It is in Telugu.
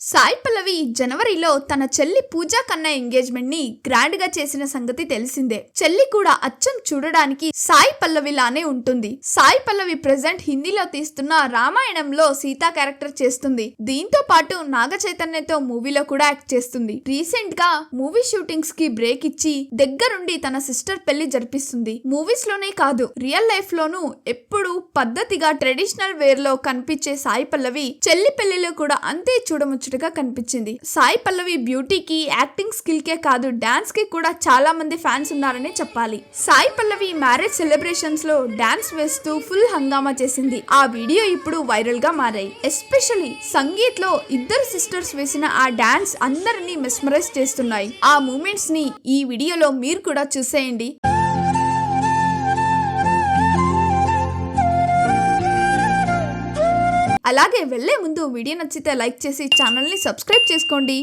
సాయి పల్లవి జనవరిలో తన చెల్లి పూజా కన్నా ఎంగేజ్మెంట్ని గ్రాండ్గా చేసిన సంగతి తెలిసిందే. చెల్లి కూడా అచ్చం చూడడానికి సాయి పల్లవిలానే ఉంటుంది. సాయి పల్లవి ప్రెసెంట్ హిందీలో తీస్తున్న రామాయణంలో సీతా క్యారెక్టర్ చేస్తుంది. దీంతో పాటు నాగ చైతన్యతో మూవీలో కూడా యాక్ట్ చేస్తుంది. రీసెంట్గా మూవీ షూటింగ్స్కి బ్రేక్ ఇచ్చి దగ్గరుండి తన సిస్టర్ పెళ్ళి జరిపిస్తుంది. మూవీస్లోనే కాదు రియల్ లైఫ్ లోనూ ఎప్పుడు పద్ధతిగా ట్రెడిషనల్ వేర్లో కనిపించే సాయి పల్లవి చెల్లి పెళ్ళిలో కూడా అంతే చూడముచ్చటగా కనిపించింది. సాయి పల్లవి బ్యూటీకి యాక్టింగ్ స్కిల్ కే కాదు డాన్స్కి కూడా చాలా మంది ఫ్యాన్స్ ఉన్నారని చెప్పాలి. సాయి పల్లవి మ్యారేజ్ సెలబ్రేషన్స్లో డాన్స్ వేస్తూ ఫుల్ హంగామా చేసింది. ఆ వీడియో ఇప్పుడు వైరల్గా మారాయి. ఎస్పెషలీ సంగీత్లో ఇద్దరు సిస్టర్స్ వేసిన ఆ డాన్స్ అందరినీ మెస్మరైజ్ చేస్తున్నాయి. ఆ మూమెంట్స్ని ఈ వీడియోలో మీరు కూడా చూసేయండి. అలాగే వెళ్ళే ముందు వీడియో నచ్చితే లైక్ చేసి ఛానల్ని సబ్స్క్రైబ్ చేసుకోండి.